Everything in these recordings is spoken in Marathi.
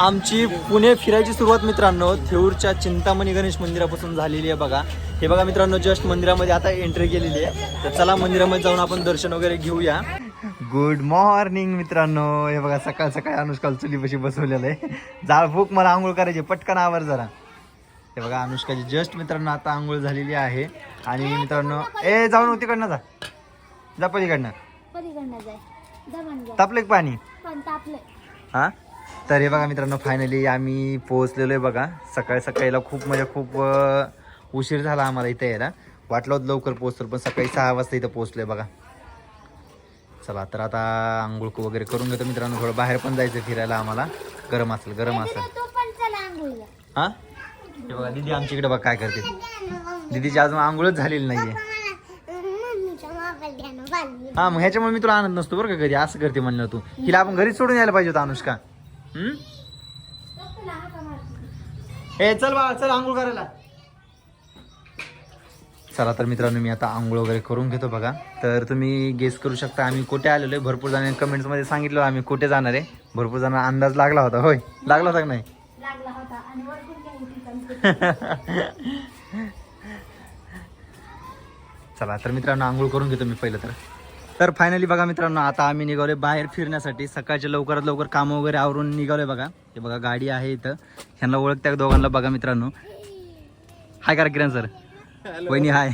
आमची पुणे फिरायची सुरुवात मित्रांनो थेऊरच्या चिंतामणी गणेश मंदिरापासून झालेली आहे बघा. हे बघा मित्रांनो जस्ट मंदिरामध्ये आता एंट्री केलेली आहे. तर चला मंदिरामध्ये जाऊन आपण दर्शन वगैरे घेऊया. गुड मॉर्निंग मित्रांनो. हे बघा सकाळ सकाळी अनुष्काल चुलीपाशी बसवलेलं आहे. जाळ भूक मला आंघोळ करायची पटकन आवर जरा. हे बघा अनुष्काची जस्ट मित्रांनो आता आंघोळ झालेली आहे. आणि मित्रांनो ए जाऊन तिकडनं जा. जा पलीकडनं. तापले पाणी? पण तापले हा? तर हे बघा मित्रांनो फायनली आम्ही पोहोचलेलो आहे बघा. सकाळी सकाळीला खूप म्हणजे खूप उशीर झाला आम्हाला इथे यायला. वाटलं होतं लवकर पोहोचतो पण सकाळी सहा वाजता इथं पोहोचलोय बघा. चला तर आता आंघोळ वगैरे करून घेतो मित्रांनो. थोडं बाहेर पण जायचं फिरायला आम्हाला. गरम असेल गरम असेल. हा? हे बघा दीदी आमच्या इकडे बघा काय करते. दीदीची अजून आंघोळच झालेली नाहीये. मम्मीचा मोबाईल घ्या ना बालमी हा मग ह्याच्यामुळे मी तुला आणत नसतो बरं का कधी असं करते म्हणलं तू. हिला आपण घरीच सोडून यायला पाहिजे होतं अनुष्का. ए चल बाळा चल आंघोळ करायला. चला तर मित्रांनो मी आता आंघोळ वगैरे करून घेतो बघा. तर तुम्ही गेस करू शकता आम्ही कुठे आलेलो आहे भरपूर जणांनी कमेंट्समध्ये सांगितलं आम्ही कुठे जाणार आहे. भरपूर जणांना अंदाज लागला होता होय. लागला होता का नाही? चला तर मित्रांनो आंघोळ करून घेतो मी पहिलं तर. तर फायनली बघा मित्रांनो आता आम्ही निघालोय बाहेर फिरण्यासाठी. सकाळच्या लवकरात लवकर कामं वगैरे आवरून निघालोय बघा. हे बघा गाडी आहे इथं. ह्यांना ओळखत्या दोघांना बघा मित्रांनो. हाय करा किरण सर वहिनी हाय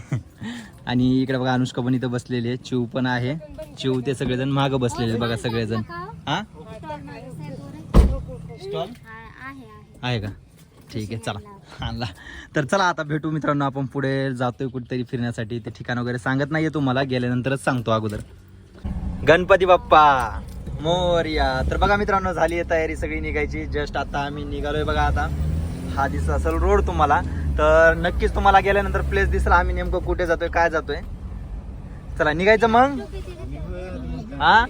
आणि इकडे बघा अनुष्का पण इथं बसलेली आहे. चिव पण आहे. चिव ते सगळेजण मागं बसलेले आहेत बघा सगळेजण. हा? स्टॉल आहे आहे. आहे का? ठीक आहे चला. आणला तर चला आता भेटू मित्रांनो आपण पुढे जातोय कुठेतरी फिरण्यासाठी. ते ठिकाण वगैरे सांगत नाहीये तुम्हाला गेल्यानंतरच सांगतो अगोदर. गणपती बाप्पा मोर्या. तर बघा मित्रांनो झाली आहे तयारी सगळी निघायची. जस्ट आता आम्ही निघालोय बघा आता. हा दिसत असेल रोड तुम्हाला. तर नक्कीच तुम्हाला गेल्यानंतर प्लेस दिसेल. आम्ही नेमकं कुठे जातोय काय जातोय. चला निघायचं मग? हा?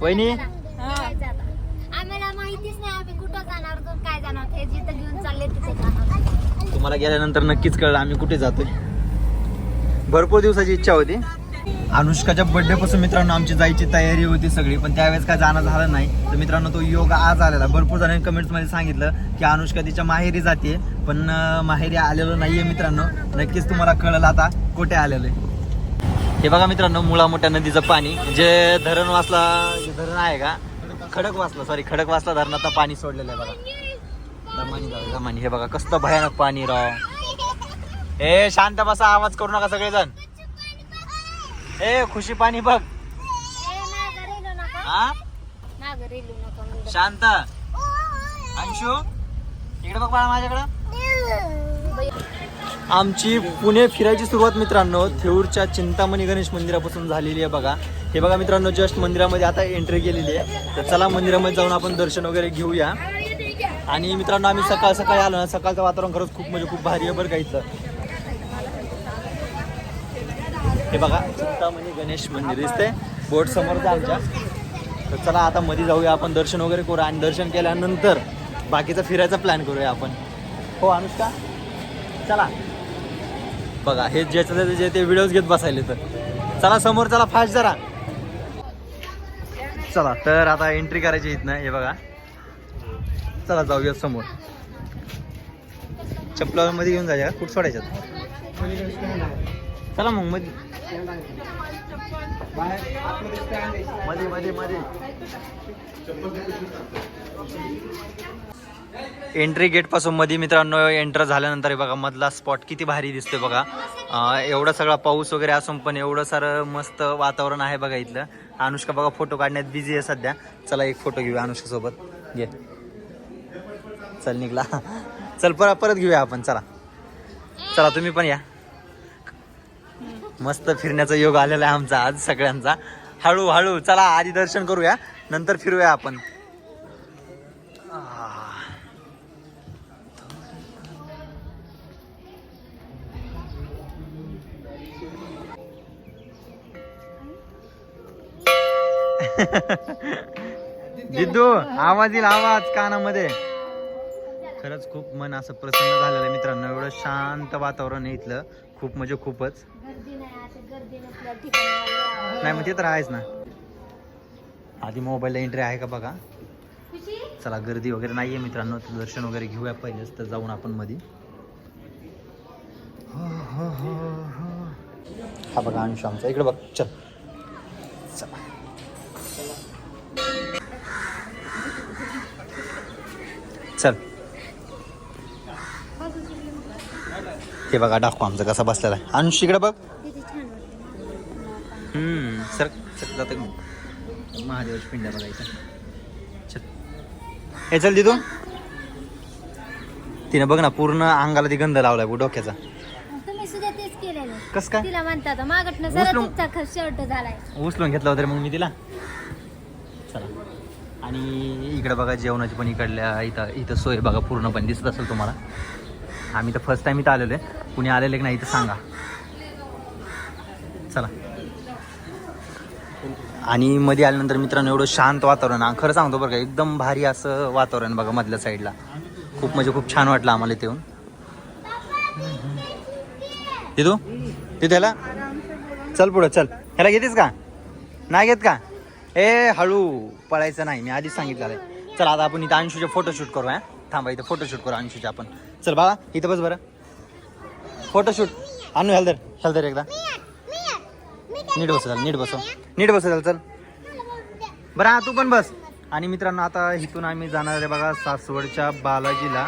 वहिनी. आम्हाला माहितीच नाही आम्ही कुठं जाणार काय जाणार. हे जिथं घेऊन चालले आम्हाला गेल्यानंतर नक्कीच कळलं आम्ही कुठे जातोय. भरपूर दिवसाची इच्छा होती. अनुष्काच्या बर्थडे पासून मित्रांनो आमची जायची तयारी होती सगळी पण त्यावेळेस काय जाणं झालं नाही. तर मित्रांनो तो योग आज आलेला. भरपूर जणांनी कमेंट्समध्ये सांगितलं की अनुष्का तिच्या माहेरी जाते पण माहेरी आलेलो नाहीये मित्रांनो. नक्कीच तुम्हाला कळलं आता कुठे आलेलो आहे हे बघा मित्रांनो मुळा मोठ्या नदीचं पाणी. जे धरण वाचला जे धरण आहे का? खडक वाचला सॉरी खडक वाचला धरणाचा पाणी सोडलेलं आहे बघा. दमानी हे बघा कसलं भयानक पाणी राव. ए शांत बसा आवाज करू नका सगळेजण. ए खुशी पाणी बघ. हा? शांत. अंशू इकडे बघ बाळा माझ्याकडं. आमची पुणे फिरायची सुरुवात मित्रांनो थेऊरच्या चिंतामणी गणेश मंदिरापासून झालेली आहे बघा. हे बघा मित्रांनो जस्ट मंदिरामध्ये आता एंट्री केलेली आहे. तर चला मंदिरामध्ये जाऊन आपण दर्शन वगैरे घेऊया. आणि मित्रांनो आम्ही सकाळ सकाळी आलो ना सकाळचं वातावरण खरंच खूप म्हणजे खूप भारी आहे बरं का हे बघा चिंतामणी गणेश मंदिर दिसते बोट समोर आमच्या. तर चला आता मध्ये जाऊया आपण दर्शन वगैरे करू आणि दर्शन केल्यानंतर बाकीचा फिरायचा प्लॅन करूया आपण. हो अनुष्का? चला. बघा हे ज्याचं जे ते व्हिडिओज घेत बसायले तर. चला समोर चला फास्ट जरा. चला तर आता एंट्री करायची इथनं हे बघा. चला जाऊया समोर. चपला मध्ये घेऊन जाऊया. कुठ सोडायच्यात? चला मग मध्ये मध्ये मध्ये मध्ये एंट्री गेटपासून मध्ये मित्रांनो एंटर झाल्यानंतर बघा मधला स्पॉट किती भारी दिसतोय बघा. एवढा सगळा पाऊस वगैरे असून पण एवढं सारं मस्त वातावरण आहे बघा इथलं. अनुष्का बघा फोटो काढण्यात बिझी आहे सध्या. चला एक फोटो घेऊया अनुष्का सोबत घे. चल निघला. चल परत परत घेऊया आपण चला. चला तुम्ही पण या. मस्त फिरण्याचा योग आलेला आहे आमचा आज सगळ्यांचा. हळू हळू चला आधी दर्शन करूया नंतर फिरूया आपण. जिद्दू आवाज येईल आवाज कानामध्ये. खरंच खूप मन असं प्रसन्न झालेलं आहे मित्रांनो. एवढं शांत वातावरण आहे इथलं. खूप म्हणजे खूपच. नाही मग ते तर आहेच ना. आधी मोबाईलला एंट्री आहे का बघा. चला गर्दी वगैरे नाही आहे मित्रांनो. तर दर्शन वगैरे घेऊया पहिलेच तर जाऊन आपण मध्ये हा बघा अंश आमचा. इकडे बघ चल. चला. हे बघा दाखव आमचा कसा बसलेला आहे. अंश इकडे बघ. हम्म सर सर जातं? महादेवाची पिंड्या बघायच्या. चल. हे चल तिथून. तिने बघ ना पूर्ण अंगाला ती गंध लावलाय बघ डोक्याचा. कस काय? तिला म्हणतात मागटनं उचलून- तुमचा शर्ट झालाय. उचलून घेतला होता रे मग मी तिला. चला. आणि इकडे बघा जेवणाची पण इकडल्या इथं इथं सोय बघा पूर्णपणे दिसत असेल तुम्हाला. आम्ही तर फर्स्ट टाइम इथं आलेलो आहे. कुणी आलेले की नाही इथं सांगा. चला. आणि मध्ये आल्यानंतर मित्रांनो एवढं शांत वातावरण खरं सांगतो बरं का एकदम भारी असं वातावरण बघा मधल्या साईडला खूप म्हणजे खूप छान वाटलं आम्हाला इथे येऊन. तिथू तिथे ह्याला चल पुढं चल. ह्याला घेतेस का? नाही घेत का? ए हळू. पळायचं नाही. मी आधीच सांगितलं आहे. चल आता आपण इथं अंशूचे फोटोशूट करू हा थांबा इथं फोटोशूट करू अंशूचे आपण. चल बाळा इथं बस बरं. फोटोशूट आणू हलदर. हलदर एकदा. नीट बस नीट बसव नीट बस चल बरं हा तू पण बस. आणि मित्रांनो आता इथून आम्ही जाणार आहे बघा सासवडच्या बालाजीला.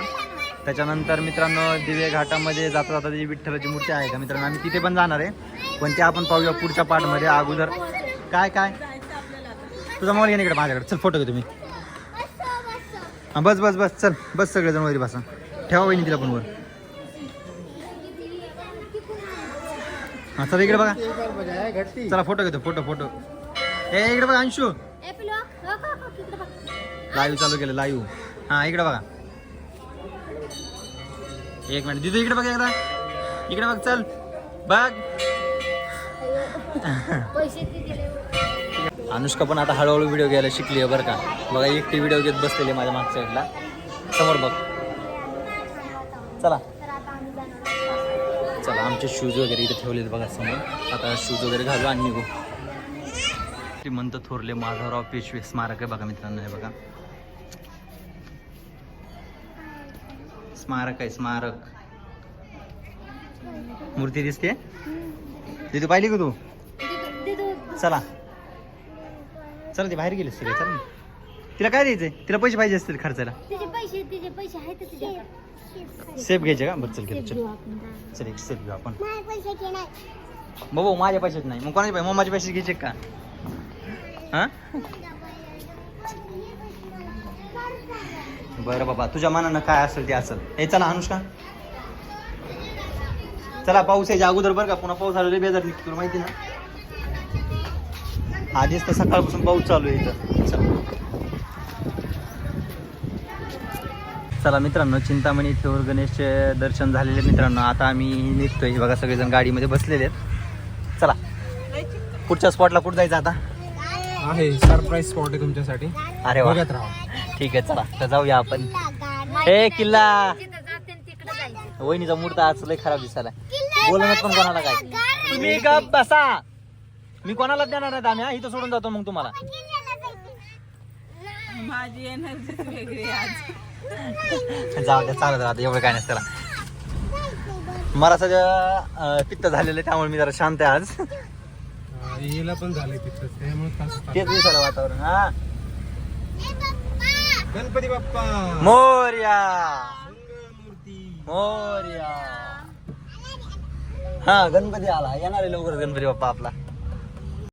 त्याच्यानंतर मित्रांनो दिवे घाटामध्ये जाता जाता जी विठ्ठलाची मूर्ती आहे का मित्रांनो आम्ही तिथे पण जाणार आहे. पण ते आपण पाहूया पुढच्या पार्टमध्ये अगोदर. काय काय? तुझा मोबाईल घे इकडे माझ्याकडे. चल फोटो घे तुम्ही. हां बस बस बस. चल बस सगळेजण वरी बसा. ठेवा वहिनी तिला पण वर हां चला इकडे बघा. चला फोटो घेतो फोटो फोटो. ए इकडे बघा अंशू. हो, हो, हो. लाईव्ह चालू केलं लाईव्ह. हां इकडे बघा. एक मिनिट दिदू इकडे बघ एकदा. इकडे बघ चल. बघ. अनुष्का पण आता हळूहळू व्हिडिओ घ्यायला शिकली आहे बरं का. बघा एकटी व्हिडिओ घेत बसलेली माझ्या मागच्या साईडला समोर बघ. चला. चला आमचे शूज वगैरे इथे ठेवलेत बघा समोर. आता शूज वगैरे घालू आणि निघू. श्रीमंत थोरले माधवराव पेशवे स्मारक आहे बघा मित्रांनो हे बघा. स्मारक आहे स्मारक. मूर्ती दिसते तिथे पाहिली का तू? चला. चला ती बाहेर गेलीस तिथे चल. तिला काय द्यायचंय? तिला पैसे पाहिजे असतील खर्चायला तिचे पैसे आहेत सेफ घ्यायचे का? बरं चल चल. घेऊ जा. चल एक सेफ घेऊ आपण. बाबा माझ्या पैशात नाही. मग कोणाचे पैसे मम्माचे पैसे घ्यायचे का? हा? बरं बाबा तुझ्या मनानं काय असेल ते असेल. हे चला अनुष्का. चला पाऊस यायच्या अगोदर बरं का. पुन्हा पाऊस आलेला बेजार दिसतो तुला माहिती ना? आधीच तर सकाळपासून पाऊस चालू आहे इथं. चला. चला मित्रांनो चिंतामणी थेऊर गणेशचे दर्शन झालेले मित्रांनो. आता आम्ही निघतोय. बघा सगळेजण गाडीमध्ये बसलेले आहेत. चला. पुढच्या स्पॉटला कुठं जायचं आता? आहे सरप्राईज स्पॉट आहे तुमच्यासाठी. अरे वा. बघत राहा. ठीक आहे चला. तर जाऊया आपण. ए किल्ला! जिथं जाते ना तिकडे जायचं वहिनीचा मूर्त आज लय खराब दिसायला बोलणं पण कोणाला काय? तुम्ही गप बसा. मी कोणाला देणार नाही आम्ही हा? इथं सोडून जातो मग तुम्हाला. माझी एनर्जी वेगळी आज. जाऊ द्या चालत राहतं एवढं काय नसतं त्याला मला सगळं पित्त झालेलं आहे त्यामुळे मी जरा शांत आहे आज. अं, हिला पण झालंय तिथं त्यामुळे खास तेच दिसायला वातावरण हा. गणपती बाप्पा. मोर्या. मूर्ती मोर्या. हा गणपती आला. येणार आहे लवकर गणपती बाप्पा आपला.